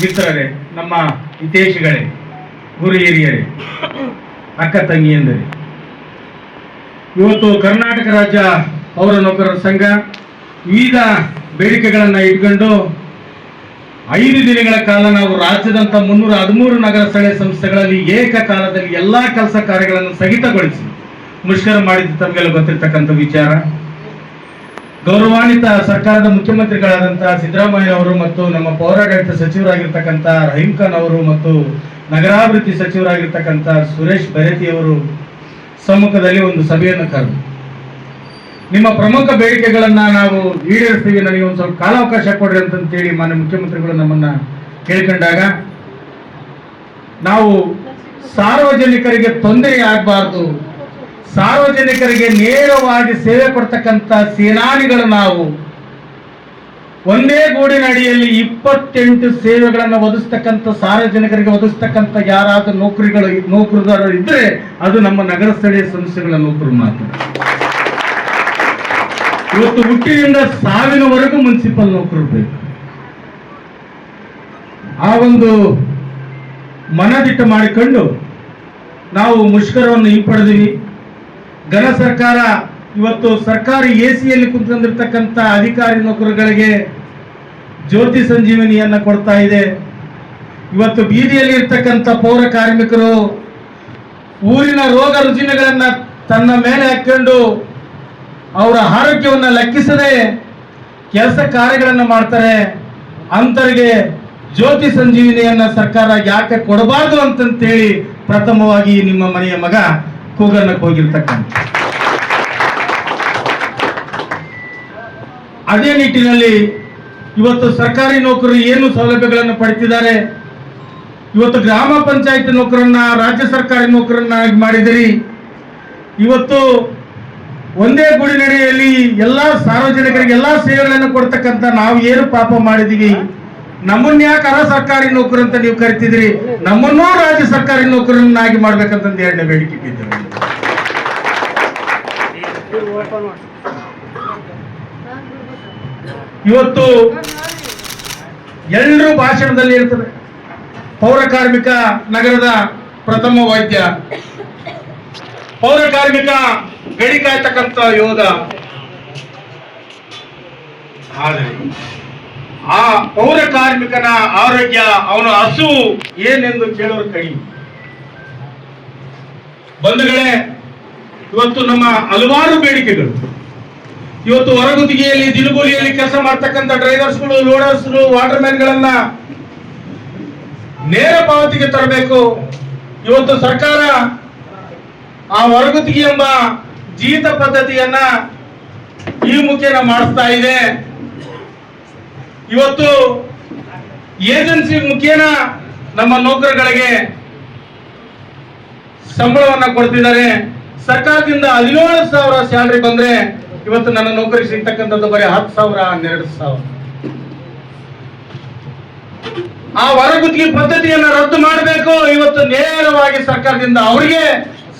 ಮಿತ್ರರೇ ನಮ್ಮ ಹಿತೇಶಿಗಳೇ ಗುರು ಹಿರಿಯರೇ, ಅಕ್ಕ ತಂಗಿಯಂದರೆ ಇವತ್ತು ಕರ್ನಾಟಕ ರಾಜ್ಯ ಪೌರ ನೌಕರರ ಸಂಘ ವಿವಿಧ ಬೇಡಿಕೆಗಳನ್ನು ಇಟ್ಕೊಂಡು ಐದು ದಿನಗಳ ಕಾಲ ನಾವು ರಾಜ್ಯದಂತ ಮುನ್ನೂರ ಹದಿಮೂರು ನಗರ ಸ್ಥಳೀಯ ಸಂಸ್ಥೆಗಳಲ್ಲಿ ಏಕಕಾಲದಲ್ಲಿ ಎಲ್ಲಾ ಕೆಲಸ ಕಾರ್ಯಗಳನ್ನು ಸ್ಥಗಿತಗೊಳಿಸಿ ಮುಷ್ಕರ ಮಾಡಿದ್ದು ತಮಗೆಲ್ಲ ಗೊತ್ತಿರ್ತಕ್ಕಂಥ ವಿಚಾರ. ಗೌರವಾನ್ವಿತ ಸರ್ಕಾರದ ಮುಖ್ಯಮಂತ್ರಿಗಳಾದಂತಹ ಸಿದ್ದರಾಮಯ್ಯ ಅವರು ಮತ್ತು ನಮ್ಮ ಪೌರಾಡಳಿತ ಸಚಿವರಾಗಿರ್ತಕ್ಕಂಥ ರಹೀಂ ಖಾನ್ ಅವರು ಮತ್ತು ನಗರಾಭಿವೃದ್ಧಿ ಸಚಿವರಾಗಿರ್ತಕ್ಕಂಥ ಸುರೇಶ್ ಬೆರೆತಿ ಅವರು ಸಮ್ಮುಖದಲ್ಲಿ ಒಂದು ಸಭೆಯನ್ನು ಕರೆದು ನಿಮ್ಮ ಪ್ರಮುಖ ಬೇಡಿಕೆಗಳನ್ನ ನಾವು ಈಡೇರಿಸ್ತೀವಿ. ನನಗೆ ಒಂದು ಸ್ವಲ್ಪ ಕಾಲಾವಕಾಶ ಕೊಡ್ರಿ ಅಂತಂತೇಳಿ ಮಾನ್ಯ ಮುಖ್ಯಮಂತ್ರಿಗಳು ನಮ್ಮನ್ನ ಕೇಳ್ಕೊಂಡಾಗ, ನಾವು ಸಾರ್ವಜನಿಕರಿಗೆ ತೊಂದರೆ ಆಗಬಾರ್ದು. ಸಾರ್ವಜನಿಕರಿಗೆ ನೇರವಾಗಿ ಸೇವೆ ಕೊಡ್ತಕ್ಕಂಥ ಸೇನಾನಿಗಳು ನಾವು. ಒಂದೇ ಗೂಡಿನ ಅಡಿಯಲ್ಲಿ ಇಪ್ಪತ್ತೆಂಟು ಸೇವೆಗಳನ್ನು ಒದಗಿಸ್ತಕ್ಕಂಥ ಸಾರ್ವಜನಿಕರಿಗೆ ಒದಗಿಸ್ತಕ್ಕಂಥ ಯಾರಾದರೂ ನೌಕರಿಗಳು ನೌಕರದಾರರು ಇದ್ರೆ ಅದು ನಮ್ಮ ನಗರ ಸ್ಥಳೀಯ ಸಂಸ್ಥೆಗಳ ನೌಕರು ಮಾತ್ರ. ಇವತ್ತು ಹುಟ್ಟಿನಿಂದ ಸಾವಿನವರೆಗೂ ಮುನ್ಸಿಪಲ್ ನೌಕರರು ಬೇಕು. ಆ ಒಂದು ಮನದಿಟ್ಟು ಮಾಡಿಕೊಂಡು ನಾವು ಮುಷ್ಕರವನ್ನು ಹಿಂಪಡೆದಿವಿ. ಘನ ಸರ್ಕಾರ ಇವತ್ತು ಸರ್ಕಾರಿ ಎ ಸಿಯಲ್ಲಿ ಕುಂತ್ಕೊಂಡಿರ್ತಕ್ಕಂಥ ಅಧಿಕಾರಿ ನೌಕರಗಳಿಗೆ ಜ್ಯೋತಿ ಸಂಜೀವನಿಯನ್ನು ಕೊಡ್ತಾ ಇದೆ. ಇವತ್ತು ಬೀದಿಯಲ್ಲಿ ಇರ್ತಕ್ಕಂಥ ಪೌರ ಕಾರ್ಮಿಕರು ಊರಿನ ರೋಗ ರುಜಿನಗಳನ್ನು ತನ್ನ ಮೇಲೆ ಹಾಕ್ಕೊಂಡು ಅವರ ಆರೋಗ್ಯವನ್ನು ಲೆಕ್ಕಿಸದೆ ಕೆಲಸ ಕಾರ್ಯಗಳನ್ನು ಮಾಡ್ತಾರೆ. ಅಂತರಿಗೆ ಜ್ಯೋತಿ ಸಂಜೀವಿನಿಯನ್ನು ಸರ್ಕಾರ ಯಾಕೆ ಕೊಡಬಾರ್ದು ಅಂತಂತೇಳಿ ಪ್ರಥಮವಾಗಿ ನಿಮ್ಮ ಮನೆಯ ಮಗ ಕೂಗನ್ನಕ್ಕೆ ಹೋಗಿರ್ತಕ್ಕಂಥ. ಅದೇ ನಿಟ್ಟಿನಲ್ಲಿ ಇವತ್ತು ಸರ್ಕಾರಿ ನೌಕರರು ಏನು ಸೌಲಭ್ಯಗಳನ್ನು ಪಡೆದಿದ್ದಾರೆ ಇವತ್ತು ಗ್ರಾಮ ಪಂಚಾಯತ್ ನೌಕರನ್ನ, ರಾಜ್ಯ ಸರ್ಕಾರಿ ನೌಕರನ್ನಾಗಿ ಮಾಡಿದಿರಿ. ಇವತ್ತು ಒಂದೇ ಗುಡಿನಡಿಯಲ್ಲಿ ಎಲ್ಲಾ ಸಾರ್ವಜನಿಕರಿಗೆ ಎಲ್ಲಾ ಸೇವೆಗಳನ್ನು ಕೊಡ್ತಕ್ಕಂಥ ನಾವು ಏನು ಪಾಪ ಮಾಡಿದೀವಿ? ನಮ್ಮನ್ನ ಯಾಕೆ ಅರ ಸರ್ಕಾರಿ ನೌಕರ ಅಂತ ನೀವು ಕರಿತಿದ್ರಿ ನಮ್ಮನ್ನೂ ರಾಜ್ಯ ಸರ್ಕಾರಿ ನೌಕರನ್ನಾಗಿ ಮಾಡ್ಬೇಕಂತಂದು ಎರಡನೇ ಬೇಡಿಕೆ ಇಟ್ಟಿದ್ದೇವೆ. ಇವತ್ತು ಎಲ್ಲರೂ ಭಾಷಣದಲ್ಲಿ ಇರ್ತದೆ. ಪೌರ ಕಾರ್ಮಿಕ ನಗರದ ಪ್ರಥಮ ವೈದ್ಯ. ಪೌರ ಕಾರ್ಮಿಕ ಗಡಿ ಕಾಯ್ತಕ್ಕಂಥ ಯೋಧ. ಆದರೆ ಆ ಪೌರ ಕಾರ್ಮಿಕನ ಆರೋಗ್ಯ ಅವನ ಹಸು ಏನೆಂದು ಕೇಳೋರು ಕಡಿಮೆ ಬಂಧುಗಳೇ, ಇವತ್ತು ನಮ್ಮ ಹಲವಾರು ಬೇಡಿಕೆಗಳು. ಇವತ್ತು ಹೊರಗುತ್ತಿಗೆಯಲ್ಲಿ ದಿನಗೂಲಿಯಲ್ಲಿ ಕೆಲಸ ಮಾಡ್ತಕ್ಕಂಥ ಡ್ರೈವರ್ಸ್ಗಳು, ಲೋಡರ್ಸ್ಗಳು ವಾಟರ್ ಮ್ಯಾನ್ಗಳನ್ನ ನೇರ ಪಾವತಿಗೆ ತರಬೇಕು. ಇವತ್ತು ಸರ್ಕಾರ ಆ ಹೊರಗುತ್ತಿಗೆ ಎಂಬ ಜೀತ ಪದ್ಧತಿಯನ್ನ ಈ ಮುಖೇನ ಮಾಡಿಸ್ತಾ ಇದೆ. ಇವತ್ತು ಏಜೆನ್ಸಿ ಮುಖೇನ ನಮ್ಮ ನೌಕರಗಳಿಗೆ ಸಂಬಳವನ್ನ ಕೊಡ್ತಿದ್ದಾರೆ. ಸರ್ಕಾರದಿಂದ ಹದಿನೇಳು ಸಾವಿರ ಸ್ಯಾಲರಿ ಬಂದ್ರೆ ಇವತ್ತು ನನ್ನ ನೌಕರಿ ಸಿಗ್ತಕ್ಕಂಥದ್ದು ಬರೀ ಹತ್ತು ಸಾವಿರ, ಹನ್ನೆರಡು ಸಾವಿರ. ಆ ಹೊರಗುತ್ತಿಗೆ ಪದ್ಧತಿಯನ್ನ ರದ್ದು ಮಾಡಬೇಕು. ಇವತ್ತು ನೇರವಾಗಿ ಸರ್ಕಾರದಿಂದ ಅವರಿಗೆ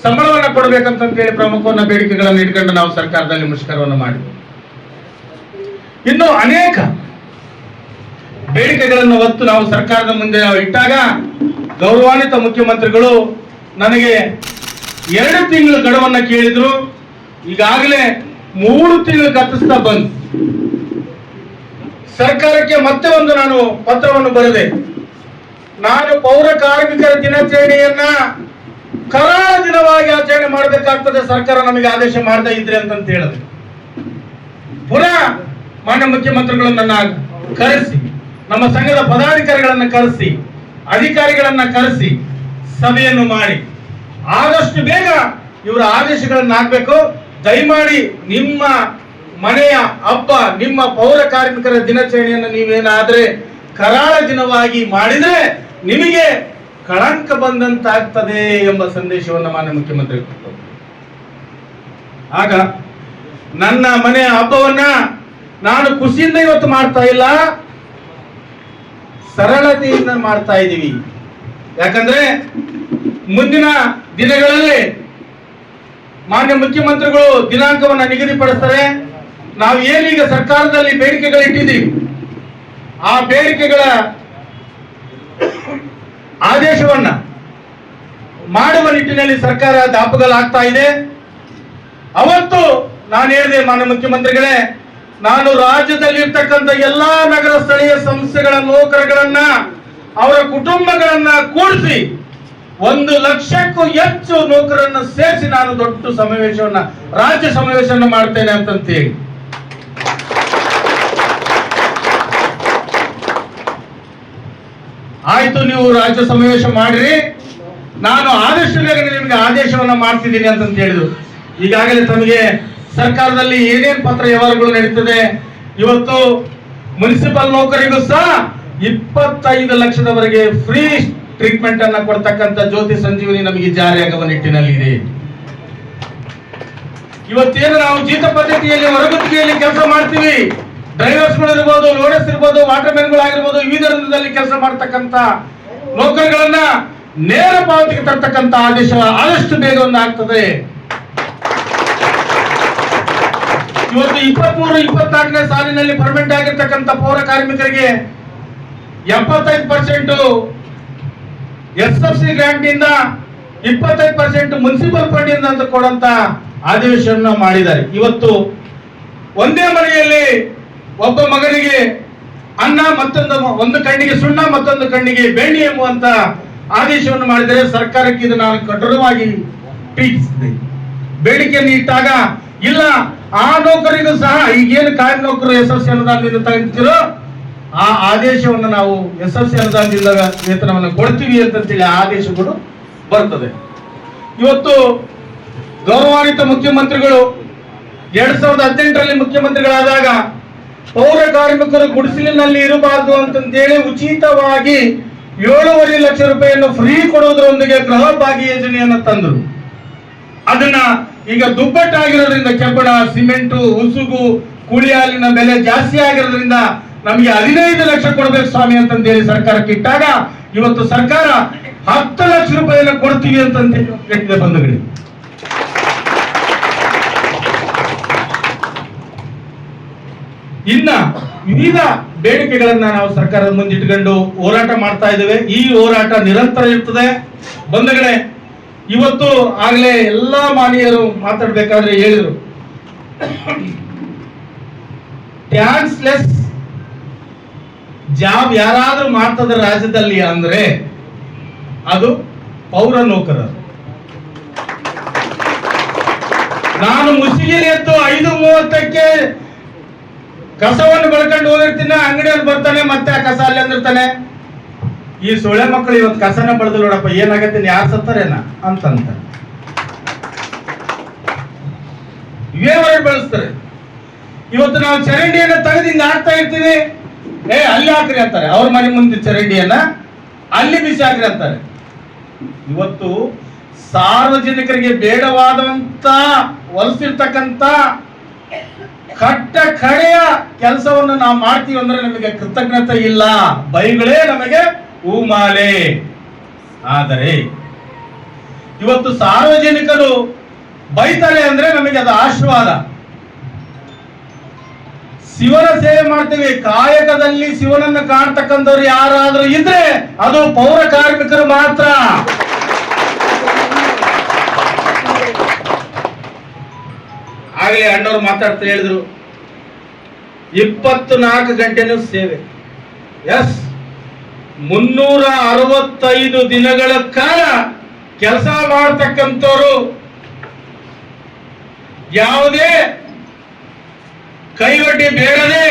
ಸಂಬಳವನ್ನ ಕೊಡಬೇಕಂತ ಹೇಳಿ ಪ್ರಮುಖವನ್ನ ಬೇಡಿಕೆಗಳನ್ನು ಇಟ್ಕೊಂಡು ನಾವು ಸರ್ಕಾರದಲ್ಲಿ ಮುಷ್ಕರವನ್ನು ಮಾಡಿದ್ವಿ. ಇನ್ನು ಅನೇಕ ಬೇಡಿಕೆಗಳನ್ನು ಹೊತ್ತು ನಾವು ಸರ್ಕಾರದ ಮುಂದೆ ನಾವು ಇಟ್ಟಾಗ ಗೌರವಾನ್ವಿತ ಮುಖ್ಯಮಂತ್ರಿಗಳು ನನಗೆ ಎರಡು ತಿಂಗಳ ಗಡುವನ್ನ ಕೇಳಿದ್ರು. ಈಗಾಗಲೇ ಮೂರು ತಿಂಗಳು ಕತ್ತಿಸ್ತಾ ಬಂದು. ಸರ್ಕಾರಕ್ಕೆ ಮತ್ತೆ ಒಂದು ನಾನು ಪತ್ರವನ್ನು ಬರೆದೆ. ನಾನು ಪೌರ ಕಾರ್ಮಿಕರ ದಿನಾಚರಣೆಯನ್ನ ಕರಾಳ ದಿನವಾಗಿ ಆಚರಣೆ ಮಾಡಬೇಕಾಗ್ತದೆ. ಸರ್ಕಾರ ನಮಗೆ ಆದೇಶ ಮಾಡ್ತಾ ಇದ್ರೆ ಅಂತಂತ ಹೇಳಿದೆ. ಪುನಃ ಮಾನ್ಯ ಮುಖ್ಯಮಂತ್ರಿಗಳು ನನ್ನ ಕರೆಸಿ. ನಮ್ಮ ಸಂಘದ ಪದಾಧಿಕಾರಿಗಳನ್ನ ಕರೆಸಿ, ಅಧಿಕಾರಿಗಳನ್ನ ಕರೆಸಿ ಸಭೆಯನ್ನು ಮಾಡಿ. ಆದಷ್ಟು ಬೇಗ ಇವರ ಆದೇಶಗಳನ್ನು ಹಾಕಬೇಕು. ದಯಮಾಡಿ ನಿಮ್ಮ ಮನೆಯ ಹಬ್ಬ ನಿಮ್ಮ ಪೌರ ಕಾರ್ಮಿಕರ ದಿನಾಚರಣೆಯನ್ನು ನೀವೇನಾದ್ರೆ ಕರಾಳ ದಿನವಾಗಿ ಮಾಡಿದ್ರೆ ನಿಮಗೆ ಕಳಂಕ ಬಂದಂತಾಗ್ತದೆ ಎಂಬ ಸಂದೇಶವನ್ನು ಮಾನ್ಯ ಮುಖ್ಯಮಂತ್ರಿ ಆಗ ನನ್ನ ಮನೆಯ ಹಬ್ಬವನ್ನ ನಾನು ಖುಷಿಯಿಂದ ಇವತ್ತು ಮಾಡ್ತಾ ಇಲ್ಲ. ಸರಳತೆಯಿಂದ ಮಾಡ್ತಾ ಇದ್ದೀವಿ ಯಾಕಂದ್ರೆ ಮುಂದಿನ ದಿನಗಳಲ್ಲಿ ಮಾನ್ಯ ಮುಖ್ಯಮಂತ್ರಿಗಳು ದಿನಾಂಕವನ್ನ ನಿಗದಿಪಡಿಸ್ತಾರೆ. ನಾವು ಏನೀಗ ಸರ್ಕಾರದಲ್ಲಿ ಬೇಡಿಕೆಗಳು ಇಟ್ಟಿದ್ದೀವಿ ಆ ಬೇಡಿಕೆಗಳ ಆದೇಶವನ್ನ ಮಾಡುವ ನಿಟ್ಟಿನಲ್ಲಿ ಸರ್ಕಾರ ದಾಪುಗಲಾಗ್ತಾ ಇದೆ. ಅವತ್ತು ನಾನು ಹೇಳಿದೆ ಮಾನ್ಯ ಮುಖ್ಯಮಂತ್ರಿಗಳೇ ನಾನು ರಾಜ್ಯದಲ್ಲಿ ಇರ್ತಕ್ಕಂಥ ಎಲ್ಲಾ ನಗರ ಸ್ಥಳೀಯ ಸಂಸ್ಥೆಗಳ ನೌಕರಗಳನ್ನ, ಅವರ ಕುಟುಂಬಗಳನ್ನ ಕೂಡಿಸಿ ಒಂದು ಲಕ್ಷಕ್ಕೂ ಹೆಚ್ಚು ನೌಕರನ್ನ ಸೇರಿಸಿ ನಾನು ದೊಡ್ಡ ಸಮಾವೇಶವನ್ನ, ರಾಜ್ಯ ಸಮಾವೇಶವನ್ನು ಮಾಡ್ತೇನೆ ಅಂತಂತೇಳಿ. ಆಯ್ತು, ನೀವು ರಾಜ್ಯ ಸಮಾವೇಶ ಮಾಡಿರಿ. ನಾನು ಆದಷ್ಟು ನಿಮಗೆ ಆದೇಶವನ್ನ ಮಾಡ್ತಿದ್ದೀನಿ ಅಂತಂತ ಹೇಳಿದ್ರು ಈಗಾಗಲೇ ತಮಗೆ ಸರ್ಕಾರದಲ್ಲಿ ಏನೇನ್ ಪತ್ರ ವ್ಯವಹಾರಗಳು ನಡೀತದೆ? ಇವತ್ತು ಮುನ್ಸಿಪಲ್ ನೌಕರಿಗೂ ಸಹ ಇಪ್ಪತ್ತೈದು ಲಕ್ಷದವರೆಗೆ ಫ್ರೀ ಟ್ರೀಟ್ಮೆಂಟ್ ಅನ್ನ ಕೊಡ್ತಕ್ಕಂಥ ಜ್ಯೋತಿ ಸಂಜೀವಿನಿ ನಮಗೆ ಜಾರಿಯಾಗುವ ನಿಟ್ಟಿನಲ್ಲಿ ಇದೆ. ಇವತ್ತೇನು ನಾವು ಜೀತ ಪದ್ಧತಿಯಲ್ಲಿ ಹೊರಗುತ್ತಿಗೆಯಲ್ಲಿ ಕೆಲಸ ಮಾಡ್ತೀವಿ? ಡ್ರೈವರ್ಸ್ಗಳು ಇರ್ಬೋದು ಲೋಡರ್ಸ್ ಇರ್ಬೋದು ವಾಟರ್ ಮ್ಯಾನ್ಗಳಾಗಿರ್ಬೋದು ವಿವಿಧ ರಂಗದಲ್ಲಿ ಕೆಲಸ ಮಾಡ್ತಕ್ಕಂಥ ನೌಕರಿಗಳನ್ನ ನೇರ ಪಾವತಿಗೆ ತರ್ತಕ್ಕಂಥ ಆದೇಶ ಆದಷ್ಟು ಬೇಗ ಒಂದು ಆಗ್ತದೆ. ಇವತ್ತು ಇಪ್ಪತ್ಮೂರು, ಇಪ್ಪತ್ನಾಲ್ಕನೇ ಸಾಲಿನಲ್ಲಿ ಪರ್ಮನೆಂಟ್ ಆಗಿರ್ತಕ್ಕಂಥ ಪೌರ ಕಾರ್ಮಿಕರಿಗೆ ಎಪ್ಪತ್ತೈದು percent S F C grant ಇಂದ ಇಪ್ಪತ್ತೈದು ಪರ್ಸೆಂಟ್ ಮುನ್ಸಿಪಲ್ ಫಂಡ್ ಇಂದ ಅಂತ ಕೊಡಂತ ಆದೇಶವನ್ನು ಮಾಡಿದ್ದಾರೆ. ಇವತ್ತು ಒಂದೇ ಮನೆಯಲ್ಲಿ ಒಬ್ಬ ಮಗನಿಗೆ ಅನ್ನ ಮತ್ತೊಂದು ಒಂದು ಕಣ್ಣಿಗೆ ಸುಣ್ಣ, ಮತ್ತೊಂದು ಕಣ್ಣಿಗೆ ಬೇಣಿ ಎಂಬುವಂತ ಆದೇಶವನ್ನು ಮಾಡಿದರೆ ಸರ್ಕಾರಕ್ಕೆ ಇದು ನಾನು ಕಠೋರವಾಗಿ ಟೀಕಿಸಿದೆ. ಬೇಡಿಕೆಯನ್ನು ಇಟ್ಟಾಗ ಇಲ್ಲ ಆ ನೌಕರಿಗೂ ಸಹ ಈಗೇನು ಕಾರ್ಯ ನೌಕರು ಎಸ್ ಎಲ್ ಸಿ ಅನುದಾನದಿಂದ ತಗೊಂತಿರೋ ಆ ಆದೇಶವನ್ನು ನಾವು ಎಸ್ ಎಲ್ ಸಿ ಅನುದಾನದಿಂದ ವೇತನವನ್ನು ಕೊಡ್ತೀವಿ ಹೇಳಿ ಆದೇಶಗಳು ಬರ್ತದೆ. ಇವತ್ತು ಗೌರವಾನ್ವಿತ ಮುಖ್ಯಮಂತ್ರಿಗಳು ಎರಡ್ ಸಾವಿರದ ಹದಿನೆಂಟರಲ್ಲಿ ಮುಖ್ಯಮಂತ್ರಿಗಳಾದಾಗ ಪೌರ ಕಾರ್ಮಿಕರು ಗುಡಿಸಲಿನಲ್ಲಿ ಇರಬಾರದು ಅಂತಂತೇಳಿ ಉಚಿತವಾಗಿ ಏಳುವರೆ ಲಕ್ಷ ರೂಪಾಯಿಯನ್ನು ಫ್ರೀ ಕೊಡುವುದರೊಂದಿಗೆ ಗೃಹ ಭಾಗ್ಯ ಯೋಜನೆಯನ್ನು ತಂದರು. ಅದನ್ನ ಈಗ ದುಪ್ಪಟ್ಟಾಗಿರೋದ್ರಿಂದ ಕೆಬ್ಬಣ ಸಿಮೆಂಟು, ಉಸುಗು ಕೂಲಿ ಹಾಲಿನ ಬೆಲೆ ಜಾಸ್ತಿ ಆಗಿರೋದ್ರಿಂದ ನಮಗೆ ಹದಿನೈದು ಲಕ್ಷ ಕೊಡಬೇಕು ಸ್ವಾಮಿ ಅಂತಂದೇಳಿ ಸರ್ಕಾರಕ್ಕೆ ಇಟ್ಟಾಗ ಇವತ್ತು ಸರ್ಕಾರ ಹತ್ತು ಲಕ್ಷ ರೂಪಾಯಿನ ಕೊಡ್ತೀವಿ ಅಂತಂತ ಹೇಳಿದೆ ಬಂಧುಗಳಿಗೆ ಇನ್ನ ವಿವಿಧ ಬೇಡಿಕೆಗಳನ್ನ ನಾವು ಸರ್ಕಾರದ ಮುಂದಿಟ್ಕೊಂಡು ಹೋರಾಟ ಮಾಡ್ತಾ ಇದ್ದೇವೆ. ಈ ಹೋರಾಟ ನಿರಂತರ ಇರ್ತದೆ. ಬಂಧುಗಳೇ ಇವತ್ತು ಆಗ್ಲೇ ಎಲ್ಲಾ ಮಾನೀಯರು ಮಾತಾಡ್ಬೇಕಾದ್ರೆ ಹೇಳಿದ್ರು. ಟ್ಯಾಕ್ಸ್ಲೆಸ್ ಜಾಬ್ ಯಾರಾದ್ರೂ ಮಾಡ್ತದ ರಾಜ್ಯದಲ್ಲಿ ಅಂದ್ರೆ ಅದು ಪೌರ ನೌಕರರು. ನಾನು ಮುಸುಗಿಲಿ ಎತ್ತು ಐದು ಮೂವತ್ತಕ್ಕೆ ಕಸವನ್ನು ಬಳ್ಕೊಂಡು ಹೋಗಿರ್ತೀನಿ ಅಂಗಡಿಯಲ್ಲಿ ಬರ್ತಾನೆ, ಮತ್ತೆ ಆ ಕಸ ಅಲ್ಲಿ ಅಂದಿರ್ತಾನೆ ಈ ಸೊಳ್ಳೆ ಮಕ್ಕಳು ಇವತ್ತು ಕಸನ ಬೆಳೆದು ನೋಡಪ್ಪ, ಏನಾಗತ್ತೆ ಯಾರು ಸತ್ತಾರೇನ? ಅಂತಂತ. ಇವೇ ಬೆಳೆಸ್ತಾರೆ. ಇವತ್ತು ನಾವು ಚರಂಡಿಯನ್ನ ತೆಗೆದು ಹಾಕ್ತಾ ಇರ್ತೀವಿ. ಏ, ಅಲ್ಲಿ ಹಾಕ್ರಿ ಅಂತಾರೆ. ಅವ್ರ ಮನೆ ಮುಂದೆ ಚರಂಡಿಯನ್ನ ಅಲ್ಲಿ ಬಿಸಿ ಹಾಕ್ರಿ ಅಂತಾರೆ. ಇವತ್ತು ಸಾರ್ವಜನಿಕರಿಗೆ ಬೇಡವಾದಂತ, ಹೊಲಸಿರ್ತಕ್ಕಂತ ಕಟ್ಟ ಕಡೆಯ ಕೆಲಸವನ್ನು ನಾವು ಮಾಡ್ತೀವಿ ಅಂದ್ರೆ ನಮಗೆ ಕೃತಜ್ಞತೆ ಇಲ್ಲ. ಬೈಗಳೇ ನಮಗೆ ಹೂಮಾಲೆ. ಆದರೆ ಇವತ್ತು ಸಾರ್ವಜನಿಕರು ಬೈತಾರೆ ಅಂದ್ರೆ ನಮಗೆ ಅದು ಆಶೀರ್ವಾದ. ಶಿವನ ಸೇವೆ ಮಾಡ್ತೀವಿ. ಕಾಯಕದಲ್ಲಿ ಶಿವನನ್ನು ಕಾಣ್ತಕ್ಕಂಥವ್ರು ಯಾರಾದ್ರೂ ಇದ್ರೆ ಅದು ಪೌರ ಕಾರ್ಮಿಕರು ಮಾತ್ರ. ಆಗಲೇ ಅಣ್ಣವ್ರು ಮಾತಾಡ್ತಾ ಹೇಳಿದ್ರು ಇಪ್ಪತ್ತು ನಾಲ್ಕು ಗಂಟೆನೂ ಸೇವೆ. ಎಸ್. ಮುನ್ನೂರ ಅರವತ್ತೈದು ದಿನಗಳ ಕಾಲ ಕೆಲಸ ಮಾಡ್ತಕ್ಕಂಥವ್ರು ಯಾವುದೇ ಕೈವಡ್ಡಿ ಬೇಡದೆ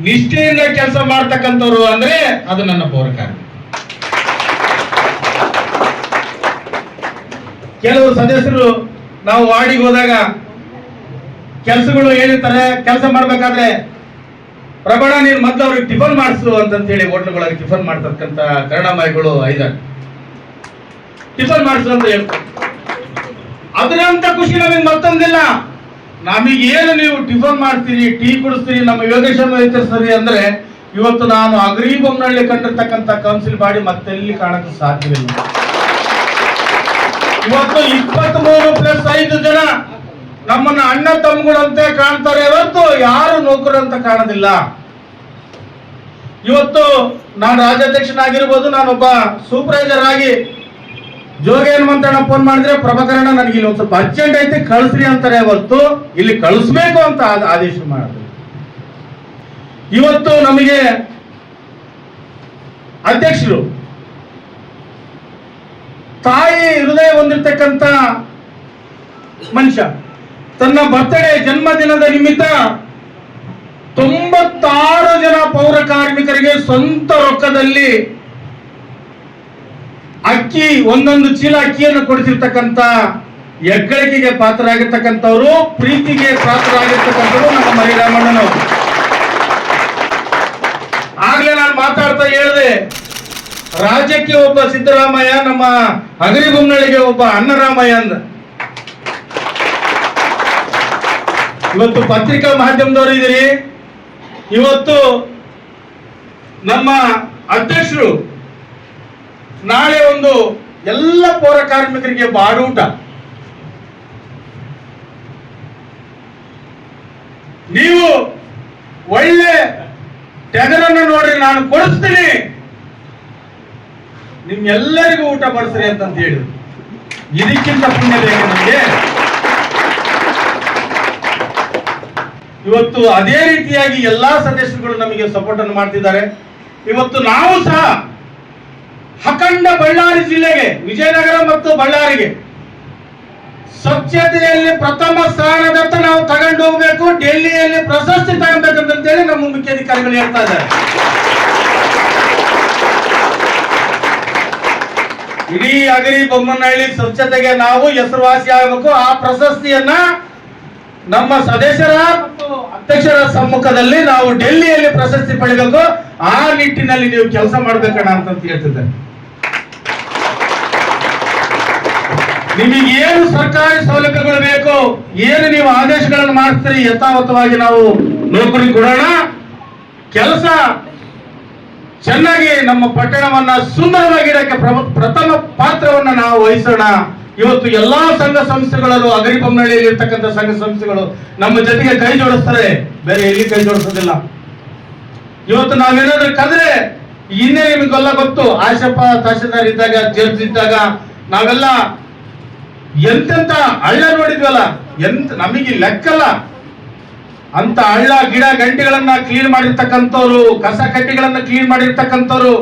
ನಿಷ್ಠೆಯಿಂದ ಕೆಲಸ ಮಾಡ್ತಕ್ಕಂಥವ್ರು ಅಂದ್ರೆ ಅದು ನನ್ನ ಪೌರಕಾರ ಕೆಲವು ಸದಸ್ಯರು ನಾವು ವಾರ್ಡಿಗೆ ಹೋದಾಗ ಕೆಲಸಗಳು ಹೇಳಿರ್ತಾರೆ ಕೆಲಸ ಮಾಡ್ಬೇಕಾದ್ರೆ ಪ್ರಬಣ ನೀನು ಮತ್ತೆ ಅವ್ರಿಗೆ ಟಿಫನ್ ಮಾಡಿಸು ಅಂತಂತ ಹೇಳಿ ಹೋಟ್ಲುಗಳಲ್ಲಿ ಟಿಫನ್ ಮಾಡ್ತಕ್ಕಂಥ ಕರುಣಾಮಯಿಗಳು ಐದಾರು. ಟಿಫನ್ ಮಾಡಿಸು ಅಂತ ಹೇಳ್ತಾರೆ. ಅದರಂತ ಖುಷಿ ನಮಗೆ ಮತ್ತೊಂದಿಲ್ಲ. ನಮಗೆ ಏನು ನೀವು ಟಿಫನ್ ಮಾಡ್ತೀರಿ, ಟೀ ಕುಡಿಸ್ತೀರಿ, ನಮ್ಮ ಯೋಗೇಶ್ವರ ಸರಿ ಅಂದ್ರೆ ಇವತ್ತು ನಾನು ಅಗ್ರಿ ಬೊಮ್ಮನಹಳ್ಳಿ ಕಂಡಿರ್ತಕ್ಕಂಥ ಕೌನ್ಸಿಲ್ ಬಾಡಿ ಮತ್ತೆಲ್ಲಿ ಕಾಣಕ್ಕೆ ಸಾಧ್ಯವಿಲ್ಲ. ಇವತ್ತು ಇಪ್ಪತ್ತ್ ಮೂರು ಪ್ಲಸ್ ಐದು ಜನ ನಮ್ಮನ್ನ ಅಣ್ಣ ತಮ್ಮಗಳಂತೆ ಕಾಣ್ತಾರೆ. ಇವತ್ತು ಯಾರು ನೌಕರಂತ ಕಾಣೋದಿಲ್ಲ. ಇವತ್ತು ನಾನು ರಾಜ್ಯಾಧ್ಯಕ್ಷನಾಗಿರ್ಬೋದು ನಾನೊಬ್ಬ ಸೂಪರ್ವೈಸರ್ ಆಗಿ ಜೋಗಿ ಹನುಮಂತಣ್ಣ ಫೋನ್ ಮಾಡಿದ್ರೆ ಪ್ರಭಾಕರಣ್ಣ ನನಗೆ ಇಲ್ಲಿ ಒಂದು ಸ್ವಲ್ಪ ಅರ್ಜೆಂಟ್ ಐತೆ, ಕಳಿಸ್ರಿ ಅಂತಾರೆ ಹೊತ್ತು ಇಲ್ಲಿ ಕಳಿಸ್ಬೇಕು ಅಂತ ಆದ- ಆದೇಶ ಮಾಡಿದ್ರು. ಇವತ್ತು ನಮಗೆ ಅಧ್ಯಕ್ಷರು, ತಾಯಿ ಹೃದಯ ಹೊಂದಿರ್ತಕ್ಕಂಥ ಮನುಷ್ಯ, ತನ್ನ ಬರ್ತಡೇ ಜನ್ಮದಿನದ ನಿಮಿತ್ತ ತೊಂಬತ್ತಾರು ಪೌರ ಕಾರ್ಮಿಕರಿಗೆ ಸ್ವಂತ ರೊಕ್ಕದಲ್ಲಿ ಅಕ್ಕಿ, ಒಂದೊಂದು ಚೀಲ ಅಕ್ಕಿಯನ್ನು ಕೊಡಿಸಿರ್ತಕ್ಕಂಥ ಹೆಗ್ಗಳಿಕೆಗೆ ಪಾತ್ರರಾಗಿರ್ತಕ್ಕಂಥವ್ರು, ಪ್ರೀತಿಗೆ ಪಾತ್ರರಾಗಿರ್ತಕ್ಕಂಥವ್ರು ನಮ್ಮ ಮರಿ ರಾಮಣ್ಣನವರು ಆಗ್ಲೇ ನಾನು ಮಾತಾಡ್ತಾ ಹೇಳಿದೆ, ರಾಜ್ಯಕ್ಕೆ ಒಬ್ಬ ಸಿದ್ದರಾಮಯ್ಯ, ನಮ್ಮ ಹಗರಿಗುಮ್ನಳಿಗೆ ಒಬ್ಬ ಅನ್ನರಾಮಯ್ಯ ಅಂದ. ಇವತ್ತು ಪತ್ರಿಕಾ ಮಾಧ್ಯಮದವರು ಇದ್ರಿ. ಇವತ್ತು ನಮ್ಮ ಅಧ್ಯಕ್ಷರು ನಾಳೆ ಒಂದು ಎಲ್ಲ ಪೌರ ಕಾರ್ಮಿಕರಿಗೆ ಬಾಡೂಟ. ನೀವು ಒಳ್ಳೆ ಟೆಗರನ್ನು ನೋಡ್ರಿ, ನಾನು ಕೊಡಿಸ್ತೀನಿ. ನಿಮ್ಮೆಲ್ಲರಿಗೂ ಊಟ ಬಡಿಸ್ರಿ ಅಂತಂತ ಹೇಳಿ. ಇದಕ್ಕಿಂತ ಪುಣ್ಯ ಬೇಕು ನಮಗೆ. ಇವತ್ತು ಅದೇ ರೀತಿಯಾಗಿ ಎಲ್ಲಾ ಸದಸ್ಯರುಗಳು ನಮಗೆ ಸಪೋರ್ಟ್ ಅನ್ನು ಮಾಡ್ತಿದ್ದಾರೆ. ಇವತ್ತು ನಾವು ಸಹ ಅಖಂಡ ಬಳ್ಳಾರಿ ಜಿಲ್ಲೆಗೆ, ವಿಜಯನಗರ ಮತ್ತು ಬಳ್ಳಾರಿಗೆ ಸ್ವಚ್ಛತೆಯಲ್ಲಿ ಪ್ರಥಮ ಸ್ಥಾನದತ್ತ ನಾವು ತಗೊಂಡು ಹೋಗ್ಬೇಕು, ಡೆಲ್ಲಿಯಲ್ಲಿ ಪ್ರಶಸ್ತಿ ತಗೊಬೇಕಂತೇಳಿ ನಮ್ಮ ಮುಖ್ಯಾಧಿಕಾರಿಗಳು ಹೇಳ್ತಾ ಇದ್ದಾರೆ. ಇಡೀ ಅಗರಿ ಬೊಮ್ಮನಹಳ್ಳಿ ಸ್ವಚ್ಛತೆಗೆ ನಾವು ಹೆಸರುವಾಸಿ ಆಗಬೇಕು. ಆ ಪ್ರಶಸ್ತಿಯನ್ನ ನಮ್ಮ ಸದಸ್ಯರ ಅಧ್ಯಕ್ಷರ ಸಮ್ಮುಖದಲ್ಲಿ ನಾವು ಡೆಲ್ಲಿಯಲ್ಲಿ ಪ್ರಶಸ್ತಿ ಪಡೆಯಬೇಕು ಆ ನಿಟ್ಟಿನಲ್ಲಿ ನೀವು ಕೆಲಸ ಮಾಡ್ಬೇಕಣ್ಣ ಅಂತ ಹೇಳ್ತಿದ್ದಾರೆ. ನಿಮಗೆ ಏನು ಸರ್ಕಾರಿ ಸೌಲಭ್ಯಗಳು ಬೇಕು, ಏನು ನೀವು ಆದೇಶಗಳನ್ನು ಮಾಡ್ತೀರಿ ಯಥಾವತ್ತವಾಗಿ ನಾವು ನೌಕರಿ ಕೊಡೋಣ. ಕೆಲಸ ಚೆನ್ನಾಗಿ ನಮ್ಮ ಪಟ್ಟಣವನ್ನ ಸುಂದರವಾಗಿಡಕ್ಕೆ ಪ್ರ- ಪ್ರಥಮ ಪಾತ್ರವನ್ನ ನಾವು ವಹಿಸೋಣ. ಇವತ್ತು ಎಲ್ಲಾ ಸಂಘ ಸಂಸ್ಥೆಗಳಲ್ಲೂ ಅಗರಿಬೊಮ್ಮನಹಳ್ಳಿಯಲ್ಲಿ ಇರ್ತಕ್ಕಂಥ ಸಂಘ ಸಂಸ್ಥೆಗಳು ನಮ್ಮ ಜೊತೆಗೆ ಕೈ ಜೋಡಿಸ್ತಾರೆ. ಬೇರೆ ಎಲ್ಲಿ ಕೈ ಜೋಡಿಸೋದಿಲ್ಲ. ಇವತ್ತು ನಾವೇನಾದ್ರೂ ಕದ್ರೆ, ಇನ್ನೇ ನಿಮಗೆಲ್ಲ ಗೊತ್ತು. ಆಶಪ್ಪ ತಹಶೀಲ್ದಾರ್ ಇದ್ದಾಗ ಜಡ್ಜ್ ಇದ್ದಾಗ ನಾವೆಲ್ಲ ಎಂತೆಂತ ಹಳ್ಳ ನೋಡಿದ್ವಲ್ಲ, ಎಂತ ನಮಗೆ ಲೆಕ್ಕಲ್ಲ. ಅಂತ ಹಳ್ಳ, ಗಿಡ, ಗಂಟೆಗಳನ್ನ ಕ್ಲೀನ್ ಮಾಡಿರ್ತಕ್ಕಂಥವ್ರು, ಕಸ ಕಡ್ಡಿಗಳನ್ನ ಕ್ಲೀನ್ ಮಾಡಿರ್ತಕ್ಕಂಥವ್ರು,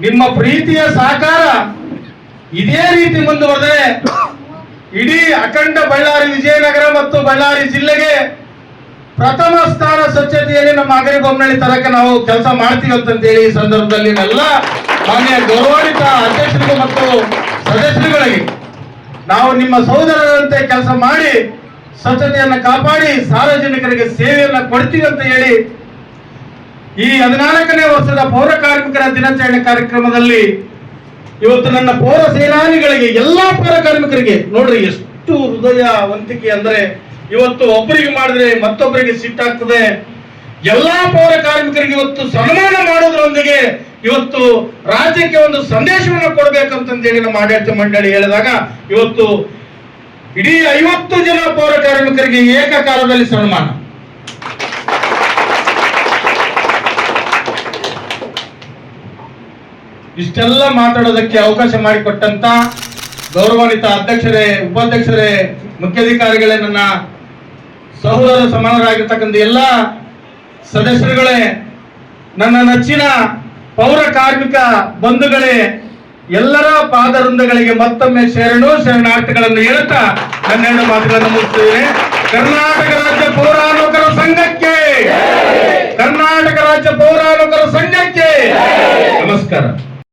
ನಿಮ್ಮ ಪ್ರೀತಿಯ ಸಹಕಾರ ಇದೇ ರೀತಿ ಮುಂದುವರೆದರೆ ಇಡೀ ಅಖಂಡ ಬಳ್ಳಾರಿ ವಿಜಯನಗರ ಮತ್ತು ಬಳ್ಳಾರಿ ಜಿಲ್ಲೆಗೆ ಪ್ರಥಮ ಸ್ಥಾನ ಸ್ವಚ್ಛತೆಯಲ್ಲಿ ನಮ್ಮ ಅಗರಿ ಬೊಮ್ಮನಹಳ್ಳಿ ತರಕ ನಾವು ಕೆಲಸ ಮಾಡ್ತೀವಿ ಅಂತಂತೇಳಿ ಈ ಸಂದರ್ಭದಲ್ಲಿ ಎಲ್ಲ ಮಾನ್ಯ ಗೌರವಾನ್ವಿತ ಅಧ್ಯಕ್ಷರಿಗೂ ಮತ್ತು ಸದಸ್ಯರುಗಳಿಗೆ ನಾವು ನಿಮ್ಮ ಸಹೋದರರಂತೆ ಕೆಲಸ ಮಾಡಿ ಸ್ವಚ್ಛತೆಯನ್ನು ಕಾಪಾಡಿ ಸಾರ್ವಜನಿಕರಿಗೆ ಸೇವೆಯನ್ನು ಕೊಡ್ತೀವಿ ಅಂತ ಹೇಳಿ ಈ ಹದಿನಾಲ್ಕನೇ ವರ್ಷದ ಪೌರ ಕಾರ್ಮಿಕರ ದಿನಾಚರಣೆ ಕಾರ್ಯಕ್ರಮದಲ್ಲಿ ಇವತ್ತು ನನ್ನ ಪೌರ ಸೇನಾನಿಗಳಿಗೆ, ಎಲ್ಲಾ ಪೌರ ಕಾರ್ಮಿಕರಿಗೆ, ನೋಡ್ರಿ ಎಷ್ಟು ಹೃದಯವಂತಿಕೆ ಅಂದ್ರೆ ಇವತ್ತು ಒಬ್ಬರಿಗೆ ಮಾಡಿದ್ರೆ ಮತ್ತೊಬ್ಬರಿಗೆ ಸಿಟ್ಟಾಗ್ತದೆ. ಎಲ್ಲಾ ಪೌರ ಕಾರ್ಮಿಕರಿಗೆ ಇವತ್ತು ಸನ್ಮಾನ ಮಾಡೋದ್ರೊಂದಿಗೆ ಇವತ್ತು ರಾಜ್ಯಕ್ಕೆ ಒಂದು ಸಂದೇಶವನ್ನು ಕೊಡಬೇಕಂತಂದೇಳಿ ನಮ್ಮ ಆಡಳಿತ ಮಂಡಳಿ ಹೇಳಿದಾಗ ಇವತ್ತು ಇಡೀ ಐವತ್ತು ಜನ ಪೌರ ಕಾರ್ಮಿಕರಿಗೆ ಏಕಕಾಲದಲ್ಲಿ ಸನ್ಮಾನ. ಇಷ್ಟೆಲ್ಲ ಮಾತಾಡೋದಕ್ಕೆ ಅವಕಾಶ ಮಾಡಿಕೊಟ್ಟಂತ ಗೌರವಾನ್ವಿತ ಅಧ್ಯಕ್ಷರೇ, ಉಪಾಧ್ಯಕ್ಷರೇ, ಮುಖ್ಯಾಧಿಕಾರಿಗಳೇ, ನನ್ನ ಸಹೋದರ ಸಮಾನರಾಗಿರ್ತಕ್ಕಂಥ ಎಲ್ಲ ಸದಸ್ಯರುಗಳೇ, ನನ್ನ ನೆಚ್ಚಿನ ಪೌರ ಕಾರ್ಮಿಕ ಬಂಧುಗಳೇ, ಎಲ್ಲರ ಪಾದವೃಂದಗಳಿಗೆ ಮತ್ತೊಮ್ಮೆ ಶರಣು ಶರಣಾರ್ಥಿಗಳನ್ನು ಹೇಳುತ್ತಾ ನನ್ನೆರಡು ಮಾತುಗಳನ್ನು ಮುಗಿಸ್ತೇನೆ ಕರ್ನಾಟಕ ರಾಜ್ಯ ಪೌರಾನುಕರ ನೌಕರ ಸಂಘಕ್ಕೆ, ಕರ್ನಾಟಕ ರಾಜ್ಯ ಪೌರಾನುಕರ ನೌಕರ ಸಂಘಕ್ಕೆ ನಮಸ್ಕಾರ.